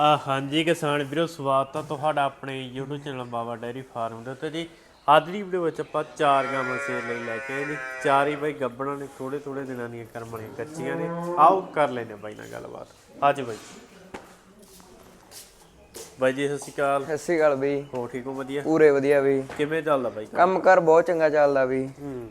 ਆ ਹਾਂਜੀ ਕਿਸਾਨ ਵੀਰੋ ਸਵਾਗਤ ਆ ਤੁਹਾਡਾ ਆਪਣੇ YouTube channel Baba dairy farm ਦੇ ਉੱਤੇ ਜੀ। ਅੱਜ ਦੀ ਵੀਡੀਓ ਵਿੱਚ ਆਪਾਂ ਚਾਰ ਗਾਵਾਂ ਸੇਲ ਲਈ ਲੈ ਕੇ ਆਏ ਨੇ ਚਾਰ ਹੀ ਬਾਈ ਗੱਬਣਾ ਨੇ ਥੋੜੇ ਥੋੜੇ ਦਿਨਾਂ ਦੀਆਂ ਕਰਮ ਵਾਲੀਆਂ ਕੱਚੀਆਂ ਨੇ। ਆਓ ਕਰ ਲੈਨੇ ਬਾਈ ਨਾਲ ਗੱਲਬਾਤ। ਅੱਜ ਬਾਈ। ਬਾਈ ਜੀ ਸਤਿ ਸ਼੍ਰੀ ਅਕਾਲ। ਸਤਿ ਸ਼੍ਰੀ ਅਕਾਲ ਬਈ। ਹੋ ਠੀਕ ਹੋ? ਵਧੀਆ। ਪੂਰੇ ਵਧੀਆ ਬਈ। ਕਿਵੇਂ ਚੱਲਦਾ ਬਾਈ? ਕੰਮ ਕਰ ਬਹੁਤ ਚੰਗਾ ਚੱਲਦਾ ਬਈ। ਹੂੰ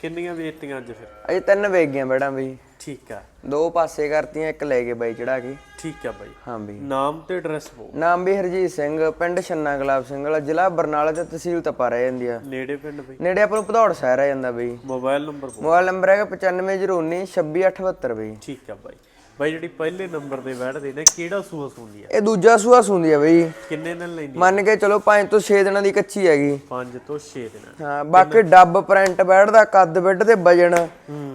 ਕਿੰਨੀਆਂ ਵੇਚਤੀਆਂ ਅੱਜ ਫਿਰ? ਅਜੇ ਤਿੰਨ ਵੇਚ ਗਈਆਂ ਬੈੜਾਂ ਬਈ। ਠੀਕ ਆ। ਦੋ ਪਾਸੇ ਕਰਤੀਆਂ ਇੱਕ ਲੈ ਕੇ ਬਾਈ ਚੜਾ ਕੇ। ਠੀਕ ਆ ਬਾਈ। ਹਾਂ ਬਈ। ਨਾਮ ਤੇ ਐਡਰੈਸ ਬੋ ਨਾਮ ਵੀ ਹਰਜੀਤ ਸਿੰਘ ਪਿੰਡ ਛੰਨਾ ਗੁਲਾਬ ਸਿੰਘ ਵਾਲਾ ਜ਼ਿਲ੍ਹਾ ਬਰਨਾਲਾ ਤੇ ਤਹਿਸੀਲ ਤਪਾ ਰਹਿ ਜਾਂਦੀ ਆ। ਨੇੜੇ ਪਿੰਡ ਬਾਈ। ਨੇੜੇ ਆਪਾਂ ਨੂੰ ਭਦੌੜ ਸ਼ਹਿਰ ਆ ਜਾਂਦਾ ਬਈ। ਮੋਬਾਈਲ ਨੰਬਰ ਬੋ ਮੋਬਾਈਲ ਨੰਬਰ ਹੈਗਾ 9509 26872 ਬਈ। ਠੀਕ ਆ ਬਾਈ। ਬਾਈ ਜਿਹੜੀ ਪਹਿਲੇ ਨੰਬਰ ਤੇ ਬੈਠਦੇ ਨੇ ਕਿਹੜਾ ਸੂਆ ਸੁਣਦੀ ਆ? ਇਹ ਦੂਜਾ ਸੂਆ ਸੁੰਦੀ ਆ ਬਈ। ਕਿੰਨੇ ਦਿਨ ਲੈਂਦੀ ਮੰਨ ਕੇ ਚਲੋ 5 ਤੋਂ 6 ਦਿਨਾਂ ਦੀ ਕੱਚੀ ਹੈਗੀ। 5 ਤੋਂ 6 ਦਿਨ ਹਾਂ ਬਾਕੀ ਡੱਬ ਪ੍ਰਿੰਟ ਬੈਠਦਾ ਕੱਦ ਬੈੱਡ ਤੇ ਵਜਨ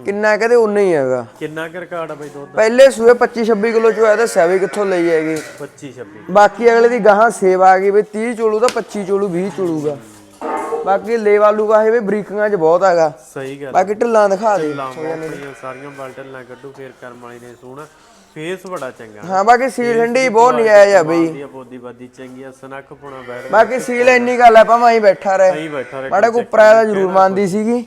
ਕਿੰਨਾ ਕਹਦੇ ਉਨਾ ਹੀ ਹੈਗਾ। ਕਿੰਨਾ ਕੁ ਰਿਕਾਰਡ ਆ ਬਾਈ ਦੁੱਧ? ਪਹਿਲੇ ਸੂਏ 25 26 ਕਿਲੋ ਚੋਇਆ ਦੱਸਿਆ ਵੀ ਕਿੱਥੋਂ ਲਈ ਹੈਗੀ। 25 26 ਬਾਕੀ ਅਗਲੇ ਦੀ ਗਾਹਾਂ ਸੇਵਾ ਆ ਗਈ ਵੀ 30 ਚੋਲੂ ਦਾ 25 ਚੋਲੂ 20 ਚੋਲੂਗਾ। ਬਾਕੀ ਲੇਵਾ ਲੂਗਾ ਇਹ ਵੀ ਬਰੀਕੀਆਂ 'ਚ ਬਹੁਤ ਹੈਗਾ। ਸਹੀ ਗੱਲ ਬਾਕੀ ਢਿੱਲਾਂ ਦਿਖਾ ਦੇ। ਆਪਣੀਆਂ ਸਾਰੀਆਂ ਬਾਲਟਨ ਨਾ ਕੱਢੂ ਫੇਰ ਕਰਮ ਵਾਲੀ ਨੇ ਸੋਹਣਾ। ਫੇਸ ਬੜਾ ਚੰਗਾ। ਹਾਂ ਬਾਕੀ ਸੀਲ ਠੰਡੀ ਬਹੁਤ ਨਜਾਇਜ਼ ਆ ਬਈ। ਬੋਦੀ ਬਾਦੀ ਚੰਗੀ ਆ ਸਨੱਖ ਪੁਣਾ ਬੈਠ ਬਾਕੀ ਸੀਲ ਇੰਨੀ ਗੱਲ ਆ ਭਾਵੇਂ ਹੀ ਬੈਠਾ ਰਹੇ। ਸਹੀ ਬੈਠਾ ਰਹੇ ਮਾੜਾ ਕੋ ਉਪਰਾ ਦਾ ਜ਼ਰੂਰ ਮੰਨਦੀ ਸੀਗੀ।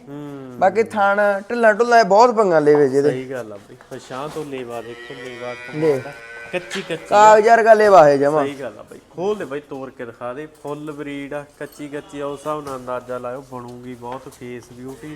ਬਾਕੀ ਥਾਣ ਢਿੱਲਾਂ ਢੁੱਲਾਂ ਬਹੁਤ ਪੰਗਾਂ ਲੈਵੇ ਜਿਹਦੇ ਸਹੀ ਗੱਲ ਆ ਬਈ ਪਛਾਂ ਤੋਂ ਲੇਵਾ ਦੇਖੋ ਲੇਵਾ ਦਾ। ਕੱਚੀ ਕੱਚੀ ਕਾਗਜ਼ਾਰ ਗਾ ਲੈਵਾ ਹੈ ਜਮਾ। ਸਹੀ ਗੱਲ ਆ ਬਈ। ਖੋਲ ਦੇ ਬਈ ਤੋੜ ਕੇ ਦਿਖਾ ਦੇ। ਫੁੱਲ ਬਰੀਡ ਆ ਕੱਚੀ ਕੱਚੀ ਆ ਉਸ ਹਿਸਾਬ ਨਾਲ ਅੰਦਾਜ਼ਾ ਲਾਇਓ। ਬਣੂਗੀ ਬਹੁਤ ਫੇਸ ਬਿਊਟੀ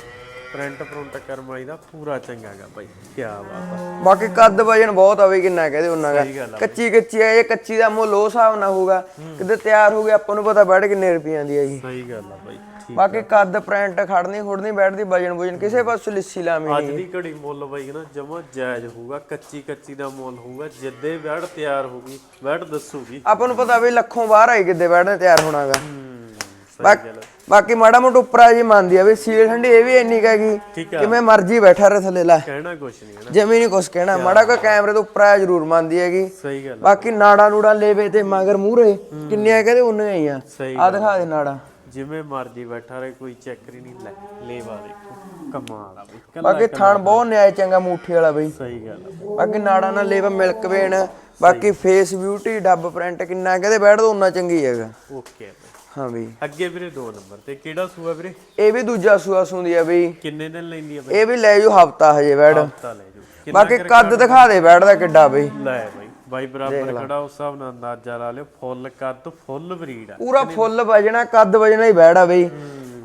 ਪ੍ਰਿੰਟ ਪ੍ਰਿੰਟ ਕਰਮਾਈ ਦਾ ਪੂਰਾ ਚੰਗਾ ਗਾ ਬਈ ਕੀ ਬਾਤ ਆ। ਬਾਕੀ ਕੱਦ ਵਜਨ ਬਹੁਤ ਆ ਬਈ ਕਿੰਨਾ ਕਹਦੇ ਉਹਨਾਂ ਦਾ। ਸਹੀ ਗੱਲ ਆ ਕੱਚੀ ਕੱਚੀ ਆ ਇਹ ਕੱਚੀ ਦਾ ਮੁੱਲ ਉਹ ਹਿਸਾਬ ਨਾਲ ਹੋਊਗਾ। ਕਿਤੇ ਤਿਆਰ ਹੋ ਗਿਆ ਆਪਾਂ ਨੂੰ ਪਤਾ ਬੈਠ ਕਿੰਨੇ ਰੁਪਈਆਂ ਦੀ ਆ ਜੀ। ਸਹੀ ਗੱਲ ਆ ਬਈ ਠੀਕ ਬਾਕੀ ਕੱਦ ਪ੍ਰਿੰਟ ਖੜਨੀ ਖੁੜਨੀ ਬੈਠਦੀ ਵਜਨ ਵਜਨ ਕਿਸੇ ਪਾਸੇ ਲਿੱਸੀ ਲਾਵੀਂ ਅੱਜ ਦੀ ਘੜੀ ਮੁੱਲ ਬਈ ਨਾ ਜਮਾ ਜਾਇਜ਼ ਹੋਊਗਾ ਕੱਚੀ ਕੱਚੀ ਦਾ ਮੁੱਲ ਹੋਊਗਾ ਜਿੱਦੇ ਬੈੜ ਤਿਆਰ ਹੋਊਗੀ ਬੈੜ ਦੱਸੂਗੀ। ਆਪਾਂ ਨੂੰ ਪਤਾ ਵੀ ਲੱਖੋਂ ਬਾਹਰ ਆਈ ਕਿੱਦੇ ਬੈਠਨੇ ਤਿਆਰ ਹੋਣਾਗਾ। ਹੂੰ ਸਹੀ ਗੱਲ ਆ। ਬਾਕੀ ਮਾੜਾ ਮੋਟਾ ਉੱਪਰਾ ਜੀ ਮੰਨਦੀ ਆ ਵੀ ਸੀਲ ਠੰਡੀ ਇਹ ਵੀ ਇੰਨੀ ਕਹੇਗੀ ਆ। ਕਿਵੇਂ ਮਰਜ਼ੀ ਬੈਠਾ ਰਹੇ ਥੱਲੇ ਲੈ। ਕਹਿਣਾ ਕੁਛ ਨਹੀਂ ਹੈ ਨਾ। ਜਮੀ ਨਹੀਂ ਕੁਛ ਕਹਿਣਾ। ਮਾੜਾ ਕੋ ਕੈਮਰੇ ਤੋਂ ਉੱਪਰਾ ਜ਼ਰੂਰ ਮੰਨਦੀ ਹੈਗੀ। ਸਹੀ ਗੱਲ। ਬਾਕੀ ਨਾੜਾ ਨੂੜਾ ਲੈਵੇ ਤੇ ਮਗਰ ਮੂਹਰੇ ਕਿੰਨੀਆਂ ਕਹਿੰਦੇ ਉਨੀਆਂ ਹੀ ਆ। ਆ। ਦਿਖਾ ਦੇ ਨਾੜਾ। ਜਿਵੇਂ ਮਰਜ਼ੀ ਬੈਠਾ ਰਹੇ ਕੋਈ ਚੱਕਰ ਹੀ ਨਹੀਂ ਲੈ। ਲੇਵਾ ਦੇਖੋ ਕਮਾਲ ਆ ਬਈ। ਬਾਕੀ ਥਣ ਬਹੁਤ ਨਿਆਏ ਚੰਗਾ ਮੂਠੀ ਵਾਲਾ ਬਈ। ਸਹੀ ਗੱਲ ਆ। ਬਾਕੀ ਨਾੜਾ ਨਾਲ ਲੇਵਾ ਮਿਲਕ ਵੇਣ। ਬਾਕੀ ਫੇਸ ਬਿਊਟੀ ਡੱਬ ਪ੍ਰਿੰਟ ਕਿੰਨਾ ਕਹਿੰਦੇ ਬੈਠ ਦੋ ਉਨਾ ਚੰਗੀ ਹੈਗਾ। ਓਕੇ ਹਾਂ ਬਈ ਅੱਗੇ ਵੀਰੇ ਦੋ ਨੰਬਰ ਤੇ ਕਿਹੜਾ ਸੂਆ ਵੀਰੇ? ਇਹ ਵੀ ਦੂਜਾ ਸੂਆ ਸੁੰਦੀ ਆ ਬਈ ਕਿੰਨੇ ਦਿਨ ਲੈਂਦੀ ਆ ਬਈ? ਇਹ ਵੀ ਲੈ ਜਾਓ ਹਫਤਾ ਹਜੇ ਬੈਠ। ਹਫਤਾ ਲੈ ਕਿੰਨਾ ਬਾਕੀ ਕੱਦ ਦਿਖਾ ਦੇ ਬੈਠ ਦਾ ਕਿੱਡਾ ਬਈ। ਲੈ ਬਈ ਬਾਈ ਬਰਾਬਰ ਖੜਾ ਉਸ ਹਿਸਾਬ ਨਾਲ ਅੰਦਾਜ਼ਾ ਲਾ ਲਿਓ ਫੁੱਲ ਕੱਦ ਫੁੱਲ ਬਰੀਡ ਆ। ਪੂਰਾ ਫੁੱਲ ਵਜਣਾ ਕੱਦ ਵਜਣਾ ਹੀ ਬੈੜਾ ਬਈ।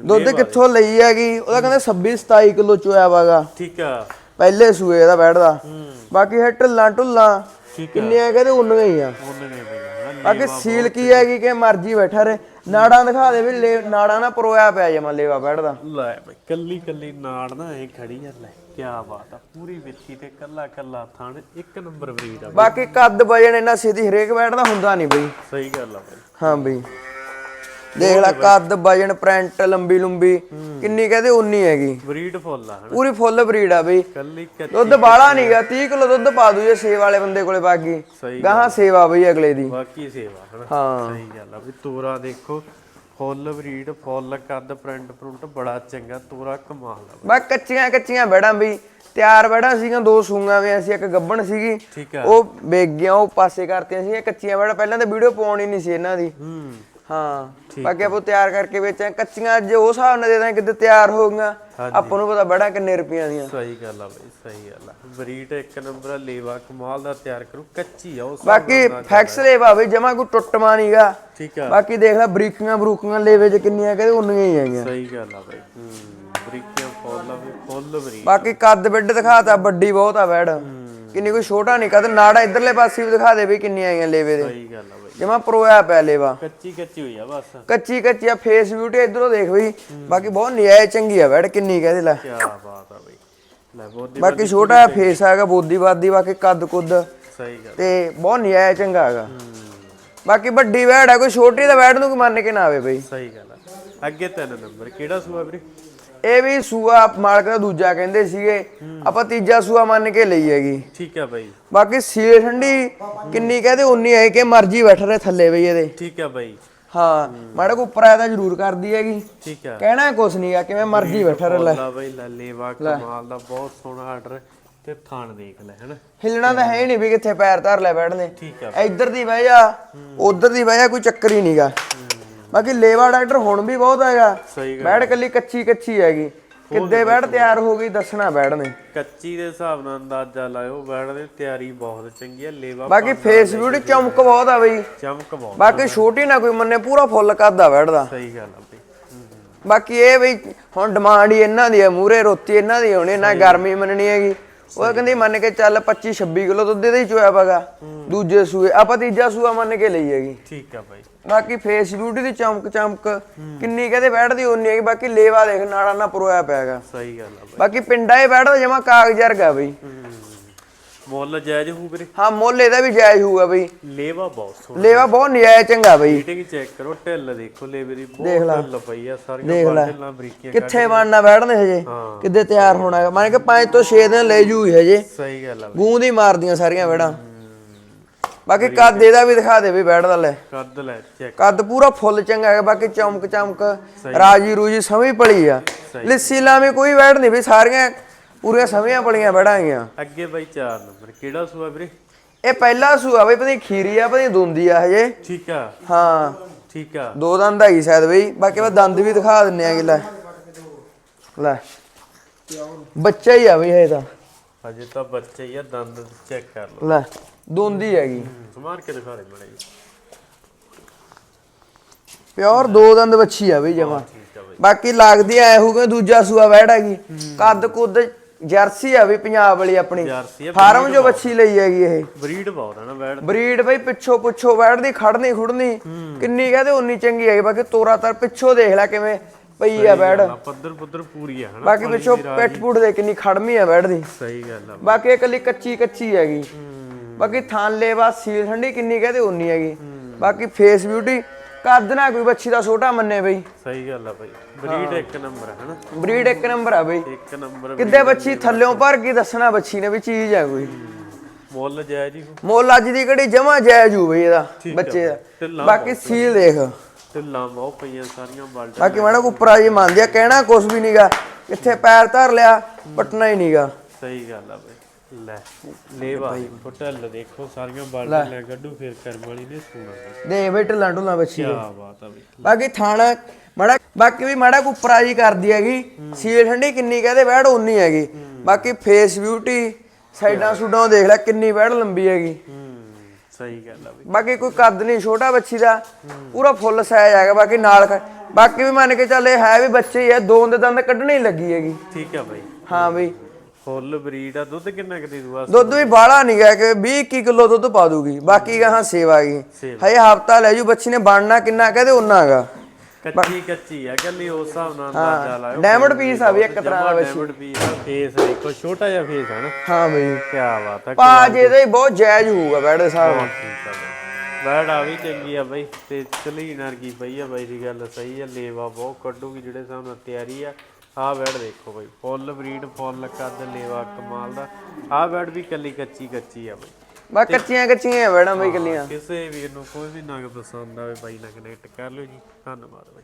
ਦੁੱਧ ਕਿੱਥੋਂ ਲਈ ਹੈਗੀ? ਉਹਦਾ ਕਹਿੰਦੇ 26 27 ਕਿਲੋ ਚੋਇਆ ਵਾਗਾ। ਠੀਕ ਆ। ਪਹਿਲੇ ਸੂਏ ਦਾ ਬੈਠਦਾ ਹੂੰ। ਬਾਕੀ ਇਹ ਢਿੱਲਾਂ ਢੁੱਲਾਂ ਠੀਕ ਕਿੰਨੀਆਂ ਕਹਿੰਦੇ ਉਨੀਆਂ ਹੀ ਆ। ਉਹਨੇ ਨੇ ਬਈ ਹਨਾ ਬਾਕੀ ਸੀਲ ਕੀ ਹੈਗੀ ਕਿ ਮਰਜ਼ੀ ਬੈਠਾ ਰੇ ਨਾੜਾਂ ਦਿਖਾ ਦੇ ਵੀ ਲੈ- ਨਾੜਾਂ ਨਾ ਪਰੋਇਆ ਪਿਆ ਜਮਾ ਲੇਵਾ ਬੈਠਦਾ। ਲੈ ਬਈ ਕੱਲੀ ਕੱਲੀ ਨਾੜ ਨਾ ਇਹ ਖੜੀ ਆ ਲੈ ਕੀ ਬਾਤ ਆ ਪੂਰੀ ਵਿੱਥੀ ਤੇ ਕੱਲਾ ਕੱਲਾ ਥਣ ਇੱਕ ਨੰਬਰ ਬਰੀਡ ਆ। ਬਾਕੀ ਕੱਦ ਵਜਣ ਇੰਨਾ ਛੇਤੀ ਹਰੇਕ ਬੈਠਦਾ ਹੁੰਦਾ ਨਹੀਂ ਬਈ। ਸਹੀ ਗੱਲ ਆ ਬਈ। ਹਾਂ ਬਈ। ਦੇਖ ਲੈ ਕੱਦ ਵਜਣ ਪ੍ਰਿੰਟ ਲੰਬੀ ਲੰਬੀ ਕਿੰਨੀ ਕਹਦੇ ਉਨੀ ਹੈਗੀ। ਬਰੀਡ ਫੁੱਲ ਆ ਪੂਰੀ ਫੁੱਲ ਬਰੀਡ ਆ ਬਈ। ਕੱਲੀ ਦੁੱਧ ਬਾਲਾ ਨਹੀਂਗਾ 30 ਕਿਲੋ ਦੁੱਧ ਪਾ ਦੂ ਜੇ ਸੇਵਾ ਵਾਲੇ ਬੰਦੇ ਕੋਲੇ ਸਹੀ ਗਾਹਾਂ ਸੇਵਾ ਬਈ ਅਗਲੇ ਦੀ। ਬਾਕੀ ਸੇਵਾ ਹਾਂ। ਸਹੀ ਗੱਲ ਆ ਵੀ ਤੋਰਾ ਦੇਖੋ ਫੁੱਲ ਬਰੀਡ ਫੁੱਲ ਕੱਦ ਪ੍ਰਿੰਟ ਪ੍ਰਿੰਟ ਬੜਾ ਚੰਗਾ ਤੋਰਾ ਕਮਾਲ ਆ। ਬਾ ਕੱਚੀਆਂ ਕੱਚੀਆਂ ਬੈੜਾਂ ਬਈ ਤਿਆਰ ਬੈੜਾਂ ਸੀਗੀਆਂ ਦੋ ਸੂਆਂ ਵੀ ਸੀ ਇੱਕ ਗੱਬਣ ਸੀਗੀ। ਉਹ ਵੇਗ ਗਿਆ ਉਹ ਪਾਸੇ ਕਰਤੀਆਂ ਸੀ ਕੱਚੀਆਂ ਬੈੜਾਂ ਪਹਿਲਾਂ ਤਾਂ ਵੀਡੀਓ ਪਾਉਣੀ ਨਹੀਂ ਸੀ ਇਹਨਾਂ ਦੀ। ਹੂੰ। ਹਾਂ। ਬਾਕੀ ਆਪਾਂ ਤਿਆਰ ਕਰਕੇ ਵੇਚਾਂ ਕੱਚੀਆਂ ਅੱਜ ਉਹ ਹਿਸਾਬ ਨਾਲ ਦੇ ਦਾਂ ਕਿਤੇ ਤਿਆਰ ਹੋ ਗਈਆਂ ਆਪਾਂ ਨੂੰ ਪਤਾ ਬੜਾ ਕਿੰਨੇ ਰੁਪਈਆਂ ਦੀਆਂ। ਸਹੀ ਗੱਲ ਆ ਬਈ ਸਹੀ ਗੱਲ ਆ। ਬਰੀਡ ਇੱਕ ਨੰਬਰ ਲੇਵਾ ਕਮਾਲ ਦਾ ਤਿਆਰ ਕਰੂ ਕੱਚੀ ਆ ਉਸ ਬਾਕੀ ਫੈਕਸ ਲੈ ਭਾਵੇਂ ਜਮਾ ਕੋਈ ਟੁੱਟਮਾ ਨਹੀਂਗਾ ਠੀਕ ਆ। ਬਾਕੀ ਦੇਖ ਲੈ ਬਰੀਕੀਆਂ ਬਰੂਕੀਆਂ ਲੈਵੇ ਚ ਕਿੰਨੀਆਂ ਕਹਿੰਦੇ ਉਨੀਆਂ ਹੀ ਹੈਗੀਆਂ। ਸਹੀ ਗੱਲ ਆ ਬਈ ਹੂੰ ਬਰੀਕੀਆਂ ਫੁੱਲ ਵੀ ਫੁੱਲ ਬਰੀਡ ਬਾਕੀ ਕੱਦ ਬਿੱਡ ਦਿਖਾਤਾ ਵੱਡੀ ਬਹੁਤ ਆ ਬੈੜ ਕਿੰਨੀ ਕੋਈ ਛੋਟਾ ਨਹੀਂ ਕਦ ਨਾੜਾ ਇਧਰਲੇ ਪਾਸੇ ਵੀ ਦਿਖਾ ਦੇ ਵੀ ਕਿੰਨੀਆਂ ਆਈਆਂ ਲੇਵੇ ਦੇ। ਸਹੀ ਗੱਲ ਆ ਬਈ। ਜਮਾ ਪਰੋਇਆ ਪਿਆ ਲੇਵਾ। ਕੱਚੀ ਕੱਚੀ ਹੋਈ ਆ ਬਸ। ਕੱਚੀ ਕੱਚੀ ਆ ਫੇਸ ਬਿਊਟੀ ਇਧਰੋਂ ਦੇਖ ਬਈ। ਬਾਕੀ ਬਹੁਤ ਨਿਆਇ ਚੰਗੀ ਆ ਬੈੜ ਕਿੰਨੀ ਕਹਦੇ ਲੈ। ਕੀ ਬਾਤ ਆ ਬਈ। ਲੈ ਬੋਦੀ ਬਾਕੀ ਛੋਟਾ ਫੇਸ ਹੈਗਾ ਬੋਦੀ ਬਾਦੀ ਬਾਕੀ ਕੱਦ ਕੁੱਦ। ਸਹੀ ਗੱਲ ਤੇ ਬਹੁਤ ਨਿਆਇ ਚੰਗਾ ਹੈਗਾ। ਬਾਕੀ ਵੱਡੀ ਵੈੜ ਆ ਕੋਈ ਛੋਟੀ ਦਾ ਵੈੜ ਨੂੰ ਕੋਈ ਮੰਨ ਕੇ ਨਾ ਆਵੇ ਬਈ। ਸਹੀ ਗੱਲ ਆ। ਅੱਗੇ ਤਿੰਨ ਨੰਬਰ ਕਿਹੜਾ ਸੂਆ ਵੀਰੇ? ਇਹ ਵੀ ਸੂਆ ਮਾਲਕ ਦਾ ਦੂਜਾ ਕਹਿੰਦੇ ਸੀਗੇ। ਆਪਾਂ ਤੀਜਾ ਸੂਆ ਮੰਨ ਕੇ ਲਈ ਹੈਗੀ। ਠੀਕ ਆ ਬਈ। ਬਾਕੀ ਸੀਲ ਠੰਡੀ ਕਿੰਨੀ ਕਹਦੇ ਉਨੀ ਹੈ ਕਿ ਮਰਜ਼ੀ ਬੈਠ ਰਹੇ ਥੱਲੇ ਬਈ ਇਹਦੇ। ਠੀਕ ਆ ਬਈ। ਹਾਂ ਮਾੜਾ ਕੋ ਉੱਪਰ ਆਇਆ ਤਾਂ ਜ਼ਰੂਰ ਕਰਦੀ ਹੈਗੀ। ਠੀਕ ਆ। ਕਹਿਣਾ ਕੁਛ ਨਹੀਂ ਆ ਕਿਵੇਂ ਮਰਜ਼ੀ ਬੈਠਾ ਰਹੇ ਲੈ। ਲਾ ਬਈ ਲੈ ਲੇਵਾ ਕਮਾਲ ਦਾ ਬਹੁਤ ਸੋਹਣਾ ਆਰਡਰ ਤੇ ਥਾਣ ਦੇਖ ਲੈ ਹਨਾ। ਹਿੱਲਣਾ ਤਾਂ ਹੈ ਹੀ ਨਹੀਂ ਵੀ ਕਿੱਥੇ ਪੈਰ ਧਰ ਲੈ ਬੈਠਨੇ ਠੀਕ ਆ ਇੱਧਰ ਦੀ ਬਹਿ ਜਾ ਉਧਰ ਦੀ ਬਹਿ ਜਾ ਕੋਈ ਚੱਕਰ ਹੀ ਨਹੀਂਗਾ ਬਾਕੀ ਲੇਵਾ ਡਾਕਟਰ ਹੁਣ ਵੀ ਬਹੁਤ ਹੈਗਾ। ਸਹੀ ਗੱਲ ਬੈੜ ਕੱਲੀ ਕੱਚੀ ਕੱਚੀ ਹੈਗੀ। ਕਿੱਦੇ ਬੈੜ ਤਿਆਰ ਹੋ ਗਈ ਦੱਸਣਾ ਬੈੜ ਨੇ। ਕੱਚੀ ਦੇ ਹਿਸਾਬ ਨਾਲ ਅੰਦਾਜ਼ਾ ਲਾਇਓ ਬੈੜ ਦੀ ਤਿਆਰੀ ਬਹੁਤ ਚੰਗੀ ਆ ਲੇਵਾ ਬਾਕੀ ਫੇਸ ਬਿਊਟੀ ਚਮਕ ਬਹੁਤ ਆ ਬਈ। ਚਮਕ ਬਹੁਤ ਬਾਕੀ ਛੋਟੀ ਨਾ ਕੋਈ ਮੰਨੇ ਪੂਰਾ ਫੁੱਲ ਆ ਬੈੜ ਦਾ। ਸਹੀ ਗੱਲ ਆ ਬਈ। ਬਾਕੀ ਇਹ ਬਈ ਹੁਣ ਡਿਮਾਂਡ ਹੀ ਇਹਨਾਂ ਦੀ ਹੈ ਮੂਰੇ ਰੋਤੀ ਇਹਨਾਂ ਦੀ ਹੋਣੀ ਨਾ ਗਰਮੀ ਮੰਨਣੀ ਹੈਗੀ। ਉਹ ਕਹਿੰਦੀ ਮੰਨ ਕੇ ਚੱਲ 25 26 ਕਿਲੋ ਦੁੱਧ ਇਹਦੇ ਹੀ ਚੋਇਆ ਪਗਾ। ਦੂਜੇ ਸੂਏ ਆਪਾਂ ਤੀਜਾ ਸੂਆ ਮੰਨ ਕੇ ਲਈ ਹੈਗੀ। ਠੀਕ ਆ ਬਾਈ। ਬਾਕੀ ਫੇਸ ਬਿਊਟੀ ਦੀ ਚਮਕ ਚਮਕ ਕਿੰਨੀ ਕਹਦੇ ਬੈਠਦੀ ਉਨੀ ਹੈਗੀ ਬਾਕੀ ਲੇਵਾ ਦੇਖ ਨਾੜਾ ਨਾ ਪਰੋਇਆ ਪਿਆਗਾ। ਸਹੀ ਗੱਲ ਆ ਬਾਈ। ਬਾਕੀ ਪਿੰਡਾਂ 'ਚ ਬੈਠਦਾ ਜਮਾ ਕਾਗਜ਼ ਵਰਗਾ ਬਈ। ਮੁੱਲ ਜਾਇਜ਼ ਹੋਊ ਵੀਰੇ? ਹਾਂ ਮੁੱਲ ਇਹਦਾ ਵੀ ਜਾਇਜ਼ ਹੋਊਗਾ ਬਈ। ਲੇਵਾ ਬਹੁਤ ਸੋਹਣਾ। ਲੇਵਾ ਬਹੁਤ ਨਜਾਇਜ਼ ਚੰਗਾ ਬਈ। ਮੀਟਿੰਗ ਚੈੱਕ ਕਰੋ ਢਿੱਲ ਦੇਖੋ ਲੇਵੇ ਦੀ ਦੇਖ ਲਾ। ਬਹੁਤ ਢਿੱਲ ਪਈ ਆ ਸਾਰੀਆਂ ਲੈ। ਢਿੱਲਾਂ ਬਰੀਕੀਆਂ ਕਿੱਥੇ ਬਣਨਾ ਬੈਠਦੇ ਹਜੇ? ਹਾਂ। ਕਿੱਦੇ ਤਿਆਰ ਹੋਣਾ ਹੈਗਾ? ਮੰਨ ਕੇ 5 ਤੋਂ 6 ਦਿਨ ਲੈ ਜੂਗੀ ਹਜੇ। ਸਹੀ ਗੱਲ ਆ ਬਾਈ। ਗੂੰਦ ਹੀ ਮਾਰਦੀਆਂ ਸਾਰੀਆਂ ਬੈੜਾਂ ਬਾਕੀ ਕੱਦ ਇਹਦਾ ਵੀ ਦਿਖਾ ਦੇ ਵੀ ਬੈੜ ਦਾ ਲੈ। ਕੱਦ ਲੈ ਚੈੱਕ ਕੱਦ ਪੂਰਾ ਫੁੱਲ ਚੰਗਾ ਹੈਗਾ ਬਾਕੀ ਚਮਕ ਚਮਕ ਰਾਜੀ ਰੂਜੀ ਸਮੀ ਪਲੀ ਆ। ਲਿੱਸੀ ਲਾਵੇਂ ਕੋਈ ਬੈੜ ਨਹੀਂ ਵੀ ਸਾਰੀਆਂ ਪੂਰੀਆਂ ਸਮੀਆਂ ਪਲੀਆਂ ਬੈੜਾਂ ਹੈਗੀਆਂ ਅੱਗੇ ਬਾਈ 4 ਨੰਬਰ ਕਿਹੜਾ ਸੂਆ ਵੀਰੇ? ਇਹ ਪਹਿਲਾ ਸੂਆ ਬਈ ਪਤਾ ਖੀਰੀ ਆ ਪਤਾ ਦੁੰਦੀ ਆ ਹਜੇ। ਠੀਕ ਆ। ਹਾਂ। ਠੀਕ ਆ। ਦੋ ਦੰਦ ਹੈਗੀ ਸ਼ਾਇਦ ਬਈ ਬਾਕੀ ਮੈਂ ਦੰਦ ਵੀ ਦਿਖਾ ਦਿੰਨੇ ਆਗੇ ਲੈ। ਲੈ। ਬੱਚਾ ਹੀ ਆ ਬਈ ਇਹ ਤਾਂ। ਅਜੇ ਤਾਂ ਬੱਚੇ ਹੀ ਆ ਦੰਦ ਚੈੱਕ ਕਰ ਲਓ। ਲੈ ਦੁੰਦੀ ਹੈਗੀ। ਸਮਾਰ ਕੇ ਦਿਖਾ ਦੇ ਮੜਾ ਪਿਓਰ ਦੋ ਦੰਦ ਬੱਚੀ ਆ ਬਈ ਜਮਾ। ਬਾਕੀ ਲੱਗਦੀ ਐ ਹੋਊਗਾ ਦੂਜਾ ਸੂਆ ਵੈੜ ਹੈਗੀ। ਕੱਦ ਕੁੱਦ ਜਰਸੀ ਆ ਵੀ ਪੰਜਾਬ ਵਾਲੀ ਆਪਣੀ। ਫਾਰਮ ਜੋ ਬੱਚੀ ਲਈ ਹੈਗੀ ਇਹ। ਬਰੀਡ ਬਹੁਤ ਆ ਨਾ ਬੈੜ ਬਰੀਡ ਬਈ ਪਿੱਛੋਂ ਪੁੱਛੋਂ ਬੈਠਦੀ ਖੜਨੀ ਖੁੜਨੀ ਕਿੰਨੀ ਕਹਦੇ ਉਨੀ ਚੰਗੀ ਹੈਗੀ। ਬਾਕੀ ਤੋਰਾ ਤਰ ਪਿੱਛੋਂ ਦੇਖ ਲੈ ਕਿਵੇਂ ਪਈ ਆ ਬੈੜ ਪੱਧਰ ਪੁੱਧਰ ਪੂਰੀ ਆ ਹਨਾ? ਬਾਕੀ ਪਿੱਛੋਂ ਪਿੱਠ ਪੁੱਠ ਦੇ। ਕਿੰਨੀ ਖੜਮੀ ਆ ਬੈਠਦੀ ਸਹੀ ਗੱਲ ਆ। ਬਾਕੀ ਇਹ ਇਕੱਲੀ ਕੱਚੀ ਕੱਚੀ ਹੈਗੀ। ਬਾਕੀ ਥਾਨ ਲੇਵਾ ਸੀਲ ਠੰਡੀ ਕਿੰਨੀ ਕਹਦੇ ਉਨੀ ਹੈਗੀ। ਬਾਕੀ ਫੇਸ ਬਿਊਟੀ ਕੱਦ ਨਾ ਕੋਈ ਬੱਚੀ ਦਾ ਛੋਟਾ ਮੰਨੇ ਬਈ। ਸਹੀ ਗੱਲ ਆ ਬਾਈ। ਬਰੀਡ ਇੱਕ ਨੰਬਰ ਆ ਹਨਾ? ਬਰੀਡ ਇੱਕ ਨੰਬਰ ਆ ਬਈ। ਇੱਕ ਨੰਬਰ ਕਿੱਦੇ ਬੱਚੀ ਥੱਲਿਓਂ ਭਰ ਕੇ ਦੱਸਣਾ ਬੱਚੀ ਨੇ ਵੀ ਚੀਜ਼ ਆ ਕੋਈ। ਮੁੱਲ ਜਾਇਜ਼ ਹੀ। ਹੋ ਮੁੱਲ ਅੱਜ ਦੀ ਘੜੀ ਜਮਾ ਜਾਇਜ਼ ਹੋਊ ਬਈ ਇਹਦਾ ਬੱਚੇ ਦਾ। ਬਾਕੀ ਸੀਲ ਦੇਖ। ਢਿੱਲਾਂ ਬਹੁਤ ਪਈਆਂ ਸਾਰੀਆਂ ਬਲਟ ਬਾਕੀ ਮੈਡਮ ਉੱਪਰਾ ਜੀ ਮੰਨਦੀ ਆ ਕਹਿਣਾ ਕੁਛ ਵੀ ਨਹੀਂਗਾ ਕਿੱਥੇ ਪੈਰ ਧਰ ਲਿਆ ਪਟਣਾ ਹੀ ਨਹੀਂਗਾ ਸਹੀ ਗੱਲ ਆ ਬਈ। ਲੈ ਲੈ ਭਾਈ ਢਿੱਲ ਦੇਖੋ ਸਾਰੀਆਂ ਬਲਟ ਲੈ। ਗੱਡੂ ਫੇਰ ਕਰਮ ਵਾਲੀ ਨੇ ਸੋਣਾ ਦੇ ਬਈ ਢਿੱਲਾਂ ਢੁੱਲਾਂ ਬੱਚੀ ਕੀ ਦੇ। ਬਾਤ ਆ ਬਈ। ਬਾਕੀ ਥਾਣਾ ਮੜਾ ਬਾਕੀ ਵੀ ਮੜਾ ਉੱਪਰਾ ਜੀ ਕਰਦੀ ਹੈਗੀ। ਸੀਲ ਠੰਡੀ ਕਿੰਨੀ ਕਹਦੇ ਬੈੜ ਉਨੀ ਹੈਗੀ। ਬਾਕੀ ਫੇਸ ਬਿਊਟੀ ਸਾਈਡਾਂ ਸੁਡਾਂ ਦੇਖ ਲੈ ਕਿੰਨੀ ਬੈੜ ਲੰਬੀ ਹੈਗੀ। ਸਹੀ ਗੱਲ ਆ ਬਈ। ਬਾਕੀ ਕੋਈ ਕੱਦ ਨਹੀਂ ਛੋਟਾ ਬੱਚੀ ਦਾ। ਪੂਰਾ ਫੁੱਲ ਸਾਈਜ਼ ਹੈਗਾ ਬਾਕੀ ਨਾਲ ਖ- ਬਾਕੀ ਵੀ ਮੰਨ ਕੇ ਚੱਲ ਇਹ ਹੈ ਵੀ ਬੱਚੇ ਹੀ ਹੈ ਦੋ ਦੇ ਦੰਦ ਕੱਢਣੇ ਹੀ ਲੱਗੀ ਹੈਗੀ। ਠੀਕ ਆ ਬਈ। ਹਾਂ ਬਈ। ਫੁੱਲ ਬਰੀਡ ਆ ਦੁੱਧ ਕਿੰਨਾ ਕੁ ਦੇ ਦੂਆ ਦੁੱਧ ਵੀ ਬਾਹਲਾ ਨਹੀਂ ਗਿਆ ਕਿ 20 21 ਕਿਲੋ ਦੁੱਧ ਪਾ ਦੂਗੀ। ਬਾਕੀ ਕਹਾਂ ਸੇਵਾ ਗਈ ਸੇਵਾ। ਹਏ ਹਫਤਾ ਲੈ ਜੂ ਬੱਚੀ ਨੇ ਬਣਨਾ ਕਿੰਨਾ ਕਹਦੇ ਉਨਾ ਹੈਗਾ ਕੱਚੀ ਕੱਚੀ ਆ ਕੱਲੀ ਉਸ ਹਿਸਾਬ ਨਾਲ ਅੰਦਾਜ਼ਾ ਲਾਇਓ। ਡਾਇਮੰਡ ਪੀਸ ਆ ਵੀ ਇੱਕ ਤਰ੍ਹਾਂ ਦਾ ਬੱਚੀ ਡਾਇਮੰਡ ਪੀਸ ਆ ਫੇਸ ਦੇਖੋ ਛੋਟਾ ਜਿਹਾ ਫੇਸ ਹੈ ਨਾ। ਹਾਂ ਬਈ। ਕੀ ਬਾਤ ਆ ਪਾ ਜੇ ਇਹਦਾ ਹੀ ਬਹੁਤ ਜਾਇਜ਼ ਹੋਊਗਾ ਬੈਡ ਆ ਬਈ। ਬੈਡ ਆ ਵੀ ਚੰਗੀ ਆ ਬਈ ਤੇ ਚਲੀ ਨਰਗੀ ਪਈ ਆ ਬਾਈ ਦੀ ਗੱਲ ਸਹੀ ਆ ਲੇਵਾ ਬਹੁਤ ਕੱਢੂਗੀ ਜਿਹੜੇ ਹਿਸਾਬ ਨਾਲ ਤਿਆਰੀ ਆ। ਆਹ ਬੈਡ ਦੇਖੋ ਬਈ ਫੁੱਲ ਬਰੀਡ ਫੁੱਲ ਕੱਦ ਲੇਵਾ ਕਮਾਲ ਦਾ। ਆਹ ਬੈਡ ਵੀ ਕੱਲੀ ਕੱਚੀ ਕੱਚੀ ਆ ਬਈ। ਬਾ ਕੱਚੀਆਂ ਕੱਚੀਆਂ ਬੈੜਾਂ ਬਈ ਕੱਲੀਆਂ ਕਿਸੇ ਵੀਰ ਨੂੰ ਕੋਈ ਵੀ ਨਗ ਪਸੰਦ ਆਵੇ ਬਾਈ ਨਾਲ ਕਨੈਕਟ ਕਰ ਲਿਓ ਜੀ। ਧੰਨਵਾਦ ਬਾਈ।